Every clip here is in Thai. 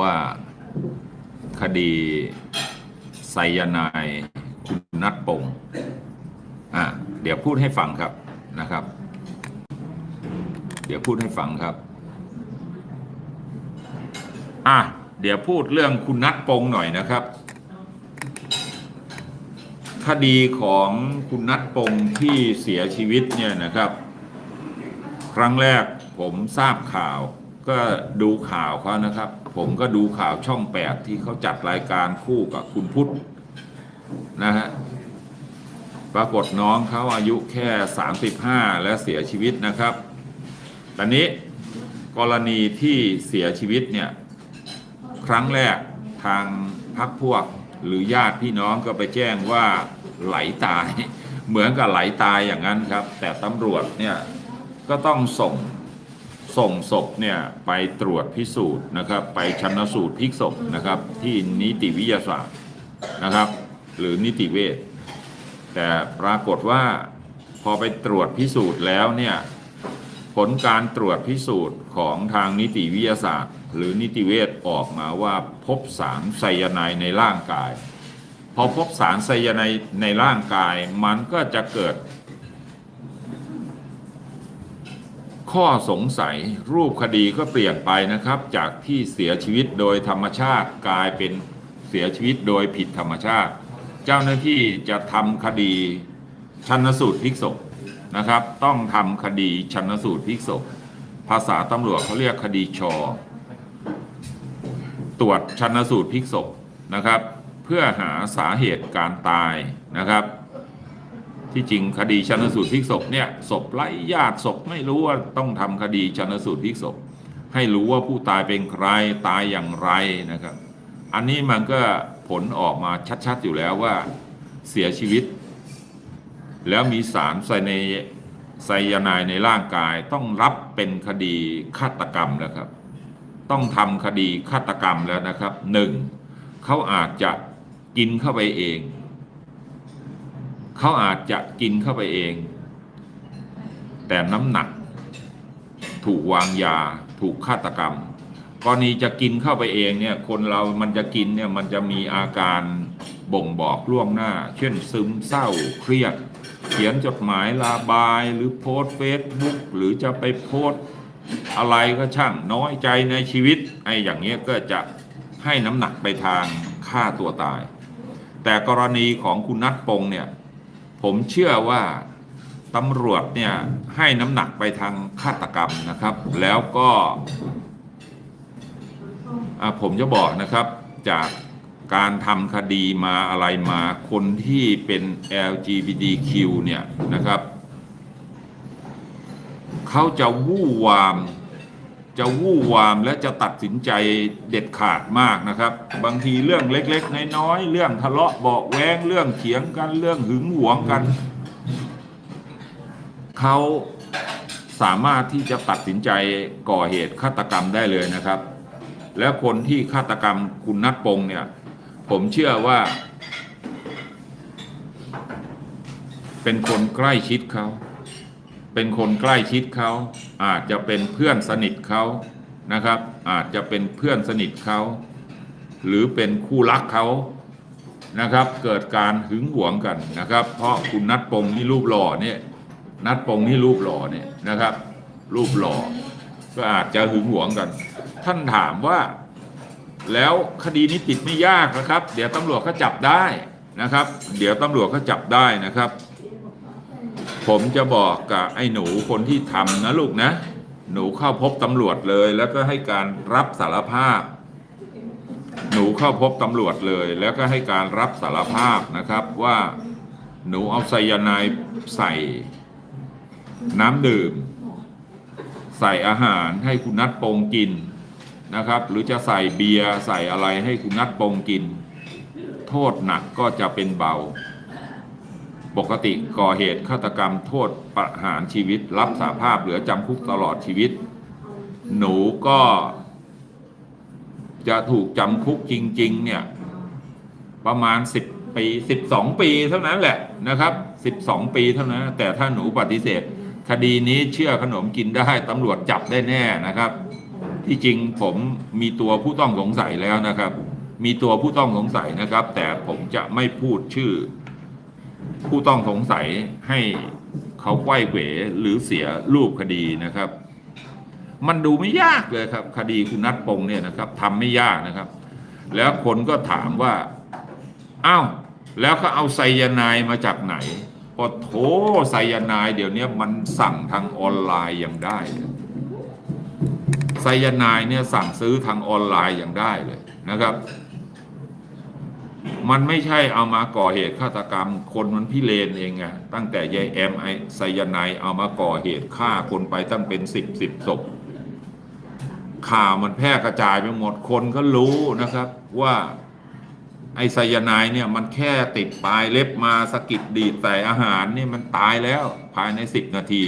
ว่าคดีไซยานายคุณนัดปงอะเดี๋ยวพูดให้ฟังครับนะครับ เดี๋ยวพูดให้ฟังครับ อะเดี๋ยวพูดเรื่องคุณนัดปงหน่อยนะครับ คดีของคุณนัดปงที่เสียชีวิตเนี่ยนะครับ ครั้งแรกผมทราบข่าว ก็ดูข่าวเขานะครับ ผมก็ดูข่าวช่องแปดที่เขาจัดรายการคู่กับคุณพุทธนะฮะปรากฏน้องเขาอายุแค่ 35 และเสียชีวิตนะครับ ตอนนี้กรณีที่เสียชีวิตเนี่ย ครั้งแรกทางพักพวกหรือญาติพี่น้องก็ไปแจ้งว่าไหลตาย เหมือนกับไหลตายอย่างนั้นครับ แต่ตำรวจเนี่ยก็ต้องส่ง ส่งศพเนี่ยไปตรวจพิสูจน์นะครับ ไปชันสูตรพลิกศพนะครับ ที่นิติวิทยาศาสตร์นะครับ หรือนิติเวชแต่ปรากฏว่าพอไปตรวจพิสูจน์แล้วเนี่ยผลการตรวจพิสูจน์ของทางนิติวิทยาศาสตร์ หรือนิติเวชออกมาว่าพบสารไซยาไนในร่างกาย พอพบสารไซยาไนในร่างกาย มันก็จะเกิด ข้อสงสัยรูปคดีก็เปลี่ยนไปนะครับ จากที่เสียชีวิตโดยธรรมชาติกลายเป็นเสียชีวิตโดยผิดธรรมชาติ เจ้าหน้าที่จะทำคดีชันสูตรพลิกศพนะครับ ต้องทำคดีชันสูตรพลิกศพภาษาตำรวจเขาเรียกคดีชอ ตรวจชันสูตรพลิกศพนะครับ เพื่อหาสาเหตุการตายนะครับ ที่จริงคดีชันสูตรพลิกศพเนี่ยศพไร้ญาติศพไม่รู้ว่าต้องทำคดีชันสูตรพลิกศพ ให้รู้ว่าผู้ตายเป็นใครตายอย่างไรนะครับ อันนี้มันก็ผลออกมาชัดๆอยู่แล้วว่าเสียชีวิต แล้วมีสารไซในไซยาไนในร่างกายต้องรับเป็นคดีฆาตกรรมแล้วครับ ต้องทำคดีฆาตกรรมแล้วนะครับหนึ่งเขาอาจจะกินเข้าไปเอง เขาอาจจะกินเข้าไปเอง แต่น้ำหนัก ถูกวางยา ถูกฆาตกรรมกรณีจะกินเข้าไปเองเนี่ยคนเรามันจะกินเนี่ยมันจะมีอาการบ่งบอกล่วงหน้า เช่นซึมเศร้าเครียด เขียนจดหมายลาบายหรือโพสเฟซบุ๊กหรือจะไปโพสอะไรก็ช่างน้อยใจในชีวิตไอ้อย่างเงี้ยก็จะให้น้ำหนักไปทางฆ่าตัวตาย แต่กรณีของคุณนัทปงเนี่ย ผมเชื่อว่าตำรวจเนี่ยให้น้ำหนักไปทางฆาตกรรมนะครับ แล้วก็อะผมจะบอกนะครับจากการทำคดีมาอะไรมาคนที่เป็น LGBTQ เนี่ยนะครับ เขาจะวู่วาม จะวู่วามและจะตัดสินใจเด็ดขาดมากนะครับ บางทีเรื่องเล็กๆ น้อยๆ เรื่องทะเลาะเบาแวงเรื่องเถียงกันเรื่องหึงหวงกัน เขาสามารถที่จะตัดสินใจก่อเหตุฆาตกรรมได้เลยนะครับ แล้วคนที่ฆาตกรรมคุณนัทปงเนี่ย ผมเชื่อว่า เป็นคนใกล้ชิดเขา เป็นคนใกล้ชิดเขา อาจจะเป็นเพื่อนสนิทเขานะครับ อาจจะเป็นเพื่อนสนิทเขา หรือเป็นคู่รักเขานะครับ เกิดการหึงหวงกันนะครับ เพราะคุณนัทปงนี่รูปหล่อเนี่ยนัทปงนี่รูปหล่อเนี่ยนะครับ รูปหล่อก็อาจจะหึงหวงกัน ท่านถามว่า แล้วคดีนี้ติดไม่ยากนะครับ เดี๋ยวตำรวจก็จับได้นะครับ เดี๋ยวตำรวจก็จับได้นะครับ ผมจะบอกกับไอ้หนูคนที่ทำนะลูกนะ หนูเข้าพบตำรวจเลย แล้วก็ให้การรับสารภาพ หนูเข้าพบตำรวจเลย แล้วก็ให้การรับสารภาพนะครับว่าหนูเอาไซยาไนด์ใส่ น้ำดื่ม ใส่อาหารให้คุณนัทปงกินนะครับ หรือจะใส่เบียร์ใส่อะไรให้คุณนัทปงกิน โทษหนักก็จะเป็นเบา ปกติก่อเหตุฆาตกรรมโทษประหารชีวิต รับสาภาพเหลือจำคุกตลอดชีวิต หนูก็ จะถูกจำคุกจริง ๆ เนี่ย ประมาณ 10 ปี 12 ปีเท่านั้นแหละนะครับ 12 ปีเท่านั้น แต่ถ้าหนูปฏิเสธ คดีนี้เชื่อขนมกินได้ตำรวจจับได้แน่นะครับ ที่จริงผมมีตัวผู้ต้องสงสัยแล้วนะครับ มีตัวผู้ต้องสงสัยนะครับ แต่ผมจะไม่พูดชื่อ ผู้ต้องสงสัยให้เขาไขว้เขวหรือเสียรูปคดีนะครับ มันดูไม่ยากเลยครับ คดีคุณนัทพงเนี่ยนะครับทำไม่ยากนะครับ แล้วคนก็ถามว่าอ้าวแล้วเขาเอาไซยานด์มาจากไหนปะโถไซยานด์เดี๋ยวนี้มันสั่งทางออนไลน์ยังได้ไซยานด์เนี่ยสั่งซื้อทางออนไลน์ยังได้เลยนะครับ มันไม่ใช่เอามาก่อเหตุฆาตกรรม คนมันพิเรนเองไงตั้งแต่ยายแอมไอไซยาไนด์เอามาก่อเหตุฆ่าคนไปตั้งเป็นสิบสิบศพข่าวมันแพร่กระจายไปหมดคนก็รู้นะครับว่าไอไซยาไนด์เนี่ยมันแค่ติดปลายเล็บมาสกิดดีดใส่อาหารนี่มันตายแล้วภายในสิบนาที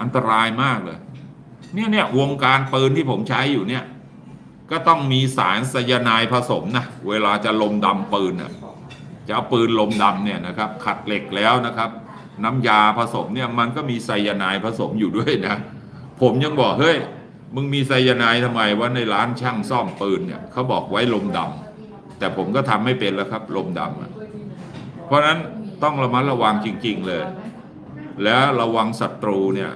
อันตรายมากเลย เนี่ยเนี่ยวงการปืนที่ผมใช้อยู่เนี่ย ก็ต้องมีสารไซยาไนด์ผสมนะเวลาจะลมดำปืนน่ะจะเอาปืนลมดำเนี่ยนะครับ ขัดเหล็กแล้วนะครับ น้ำยาผสมเนี่ยมันก็มีไซยาไนด์ผสมอยู่ด้วยนะ ผมยังบอกเฮ้ยมึงมีไซยาไนด์ทำไมว่าในร้านช่างซ่อมปืนเนี่ยเขาบอกไว้ลมดำแต่ผมก็ทำไม่เป็นแล้วครับ ลมดำเพราะนั้นต้องระมัดระวังจริง ๆเลย แล้วระวังศัตรูเนี่ย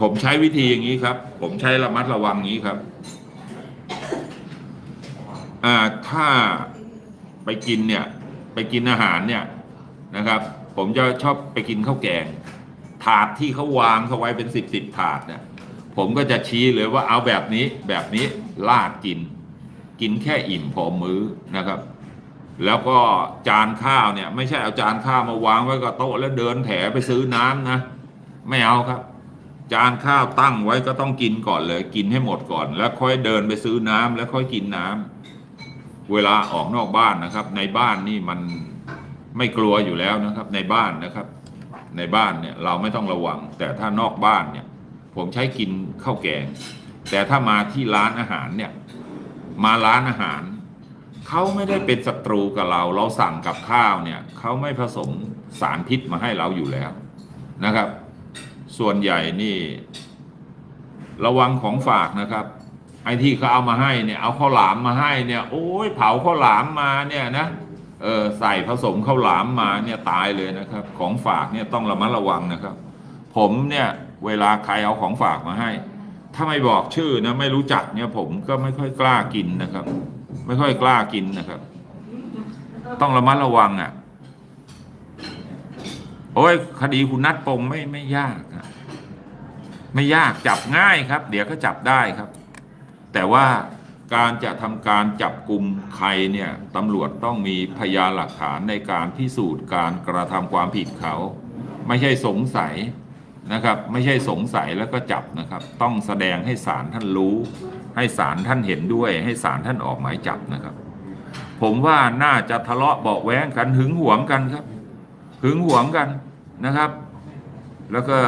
ผมใช้วิธีอย่างนี้ครับ ผมใช้ระมัดระวังนี้ครับ อ่าถ้าไปกินเนี่ยไปกินอาหารเนี่ยนะครับ ผมจะชอบไปกินข้าวแกง ถาดที่เขาวางเขาไว้เป็นสิบสิบถาดเนี่ยผมก็จะชี้เลยว่าเอาแบบนี้แบบนี้ลาดกิน กินแค่อิ่มพอมื้อนะครับ แล้วก็จานข้าวเนี่ย ไม่ใช่เอาจานข้าวมาวางไว้กับโต๊ะแล้วเดินแถไปซื้อน้ำนะ ไม่เอาครับ จานข้าวตั้งไว้ก็ต้องกินก่อนเลย กินให้หมดก่อน แล้วค่อยเดินไปซื้อน้ำแล้วค่อยกินน้ำ เวลาออกนอกบ้านนะครับ ในบ้านนี่มันไม่กลัวอยู่แล้วนะครับ ในบ้านนะครับ ในบ้านเนี่ยเราไม่ต้องระวัง แต่ถ้านอกบ้านเนี่ย ผมใช้กินข้าวแกง แต่ถ้ามาที่ร้านอาหารเนี่ย มาร้านอาหารเขาไม่ได้เป็นศัตรูกับเรา เราสั่งกับข้าวเนี่ยเขาไม่ผสมสารพิษมาให้เราอยู่แล้วนะครับ ส่วนใหญ่นี่ ระวังของฝากนะครับ ไอ้ที่เขาเอามาให้เนี่ยเอาข้าวหลามมาให้เนี่ย โอ้ยเผาข้าวหลามมาเนี่ยนะเออใส่ผสมข้าวหลามมาเนี่ยตายเลยนะครับ ของฝากเนี่ยต้องระมัดระวังนะครับ ผมเนี่ยเวลาใครเอาของฝากมาให้ ถ้าไม่บอกชื่อนะไม่รู้จักเนี่ยผมก็ไม่ค่อยกล้ากินนะครับ ไม่ค่อยกล้ากินนะครับ ต้องระมัดระวังอะโอ้ยคดีคุณนัดปงไม่ไม่ยากอะไม่ยากจับง่ายครับ เดี๋ยวก็จับได้ครับ แต่ว่าการจะทำการจับกลุ่มใครเนี่ยตำรวจต้องมีพยานหลักฐานในการพิสูจน์การกระทำความผิดเขา ไม่ใช่สงสัยนะครับ ไม่ใช่สงสัยแล้วก็จับนะครับ ต้องแสดงให้ศาลท่านรู้ ให้ศาลท่านเห็นด้วย ให้ศาลท่านออกหมายจับนะครับ ผมว่าน่าจะทะเลาะเบาแว้งกันหึงหวงกันครับหึงหวงกันนะครับ แล้วก็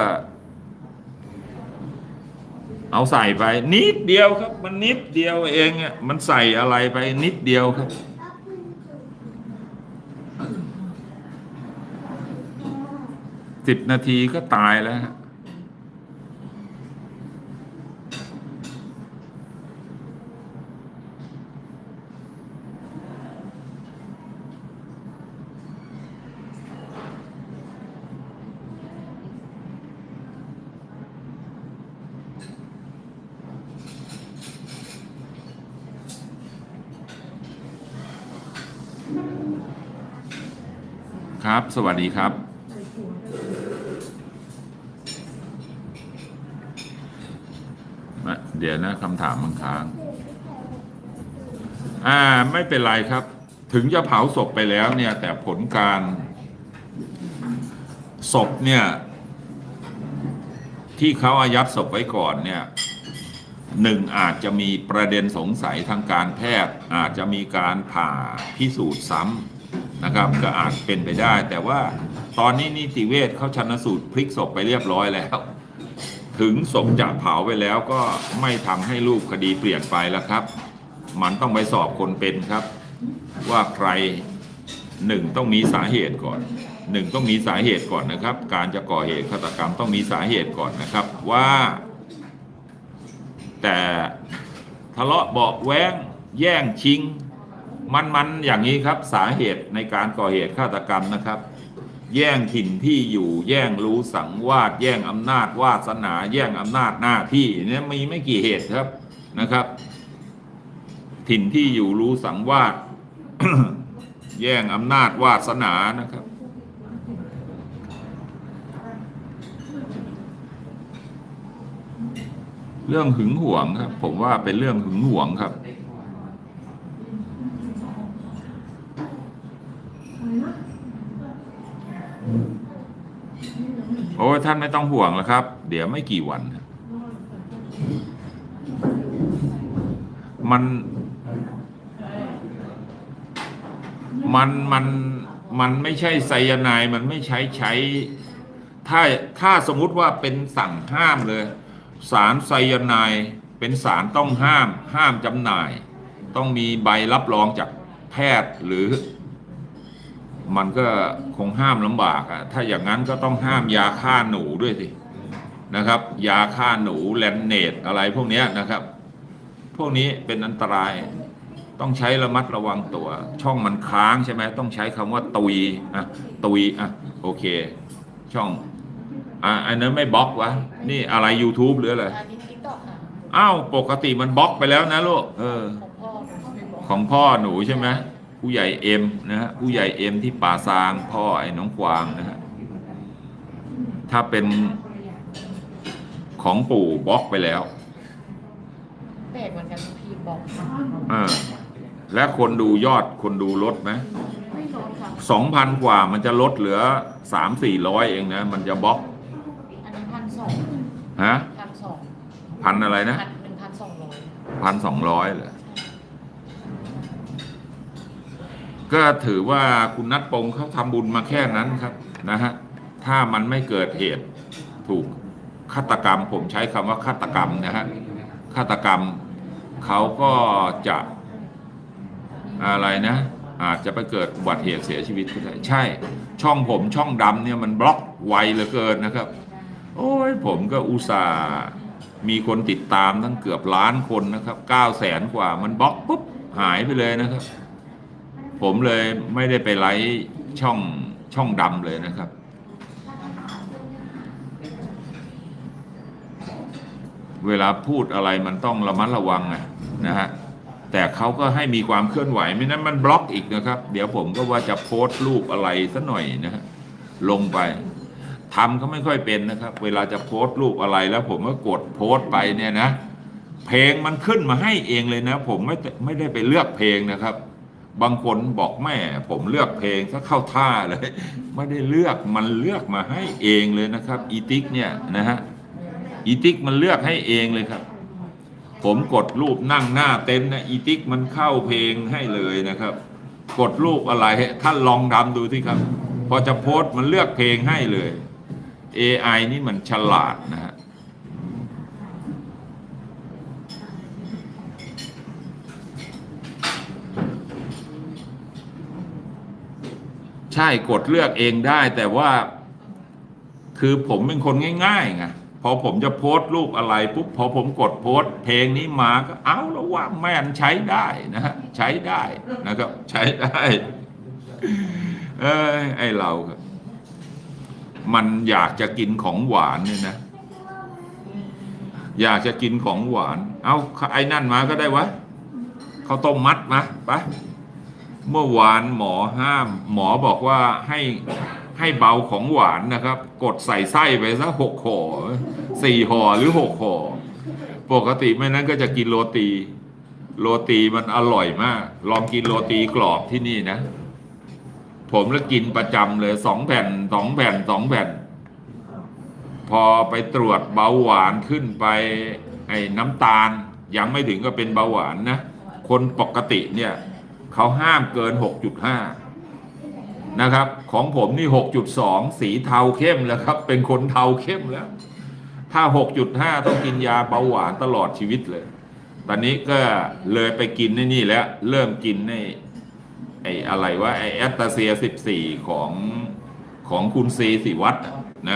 เอาใส่ไป นิดเดียวครับ มันนิดเดียวเองอะมันใส่อะไรไปนิดเดียวครับ สิบนาทีก็ตายแล้ว สวัสดีครับเดี๋ยวนะคำถามบางค้าง อ่า ไม่เป็นไรครับ ถึงจะเผาศพไปแล้วเนี่ย แต่ผลการศพเนี่ย ที่เขาอายัดศพไว้ก่อนเนี่ยหนึ่งอาจจะมีประเด็นสงสัยทางการแพทย์ อาจจะมีการผ่าพิสูจน์ซ้ำ นะครับก็อาจเป็นไปได้ แต่ว่าตอนนี้นิติเวชเขาชันสูตรพลิกศพไปเรียบร้อยแล้ว ถึงศพจะเผาไปแล้วก็ไม่ทำให้รูปคดีเปลี่ยนไปแล้วครับ มันต้องไปสอบคนเป็นครับ ว่าใครหนึ่งต้องมีสาเหตุก่อนหนึ่งต้องมีสาเหตุก่อนนะครับ การจะก่อเหตุฆาตกรรมต้องมีสาเหตุก่อนนะครับว่า แต่ทะเลาะเบาแว้งแย่งชิง มันมันอย่างนี้ครับสาเหตุในการก่อเหตุฆาตกรรมนะครับ แย่งถิ่นที่อยู่แย่งรู้สังวาสแย่งอำนาจวาสนา แย่งอำนาจหน้าที่เนี่ยมีไม่กี่เหตุครับนะครับ ถิ่นที่อยู่รู้สังวาสแย่งอำนาจวาสนานะครับเรื่องหึงหวงครับ ผมว่าเป็นเรื่องหึงหวงครับ โอ้ท่านไม่ต้องห่วงแล้วครับ เดี๋ยวไม่กี่วัน มัน มันมันมันไม่ใช่ไซยาไนด์มันไม่ใช้ใช้ ถ้าถ้าสมมุติว่าเป็นสั่งห้ามเลย สารไซยาไนด์เป็นสารต้องห้าม ห้ามจำหน่าย ต้องมีใบรับรองจากแพทย์หรือ มันก็คงห้ามลำบากอะถ้าอย่างนั้นก็ต้องห้ามยาฆ่าหนูด้วยสินะครับ ยาฆ่าหนูแลนเนตอะไรพวกเนี้ยนะครับ พวกนี้เป็นอันตรายต้องใช้ระมัดระวังตัว ช่องมันค้างใช่ไหมต้องใช้คำว่าตุยอะตุยอะโอเค ช่องอะอันนั้นไม่บล็อกวะนี่อะไร YouTube หรืออะไรอันนี้ติ๊กต็อกค่ะอ้าวปกติมันบล็อกไปแล้วนะลูกเออ ของพ่อหนูไม่บอกของพ่อหนูใช่ไหม ผู้ใหญ่เอ็มนะฮะผู้ใหญ่เอ็มที่ป่าซางพ่อไอ้น้องกวางนะฮะถ้าเป็นของปู่บล็อกไปแล้วแปลกเหมือนกันพี่บอกเออและคนดูยอดคนดูลดไหมไม่ลดค่ะสองพันกว่ามันจะลดเหลือสามสี่ร้อยเองนะ มันจะบล็อกอันนั้นพันสองฮะพันสองพันอะไรนะพันหนึ่งพันสองร้อยพันสองร้อยเหรอ ก็ถือว่าคุณนัทปงเขาทำบุญมาแค่นั้นครับนะฮะถ้ามันไม่เกิดเหตุถูกฆาตกรรม ผมใช้คำว่าฆาตกรรมนะฮะฆาตกรรมเขาก็จะอะไรนะ อาจจะไปเกิดอุบัติเหตุเสียชีวิตก็ได้ใช่ ช่องผมช่องดำเนี่ยมันบล็อกไวเหลือเกินนะครับ โอ้ยผมก็อุตส่าห์มีคนติดตามตั้งเกือบล้านคนนะครับเก้าแสนกว่ามันบล็อกปุ๊บหายไปเลยนะครับ ผมเลยไม่ได้ไปไลฟ์ช่องช่องดำเลยนะครับ เวลาพูดอะไรมันต้องระมัดระวังะนะฮะแต่เขาก็ให้มีความเคลื่อนไหวไม่นั้นมันบล็อกอีกนะครับ เดี๋ยวผมก็ว่าจะโพสต์รูปอะไรสัหน่อยนะฮะลงไปทำเขาไม่ค่อยเป็นนะครับ เวลาจะโพสต์รูปอะไรแล้วผมก็กดโพสต์ไปเนี่ยนะ เพลงมันขึ้นมาให้เองเลยนะ ผมไม่ไม่ได้ไปเลือกเพลงนะครับ บางคนบอกแม่ผมเลือกเพลงซะเข้าท่าเลย ไม่ได้เลือกมันเลือกมาให้เองเลยนะครับ อีติกเนี่ยนะฮะอีติกมันเลือกให้เองเลยครับ ผมกดรูปนั่งหน้าเต็นท์นะอีติกมันเข้าเพลงให้เลยนะครับ กดรูปอะไรท่านลองดำดูสิครับ พอจะโพสต์มันเลือกเพลงให้เลย AI นี่มันฉลาดนะฮะ ใช่กดเลือกเองได้ แต่ว่า คือผมเป็นคนง่ายๆไงพอผมจะโพสต์รูปอะไรปุ๊บพอผมกดโพสต์ เพลงนี้มาก็เอาแล้วว่าแม่นใช้ได้นะฮะใช้ได้นะครับ ใช้ได้ เอ้ยไอเราครับมันอยากจะกินของหวานเนี่ยนะ อยากจะกินของหวาน เอาไอ้นั่นมาก็ได้วะข้าวต้มมัดมาไป เมื่อวานหมอห้าม หมอบอกว่าให้ให้เบาของหวานนะครับ กดใส่ไส้ไปสักหกห่อสี่ห่อหรือหกห่อปกติไม่นั้นก็จะกินโรตี โรตีมันอร่อยมาก ลองกินโรตีกรอบที่นี่นะ ผมแล้วกินประจำเลยสองแผ่นสองแผ่นสองแผ่น พอไปตรวจเบาหวานขึ้นไป ไอ้น้ำตาล ยังไม่ถึงก็เป็นเบาหวานนะ คนปกติเนี่ย เขาห้ามเกิน 6.5 นะครับ ของผมนี่ 6.2 สีเทาเข้มแล้วครับ เป็นคนเทาเข้มแล้ว ถ้า 6.5 ต้องกินยาเบาหวานตลอดชีวิตเลย ตอนนี้ก็เลยไปกินในนี่แล้ว เริ่มกินในไอ้อะไรว่าไอ้แอตตาเซีย 14 ของของคุณซีสิวัตร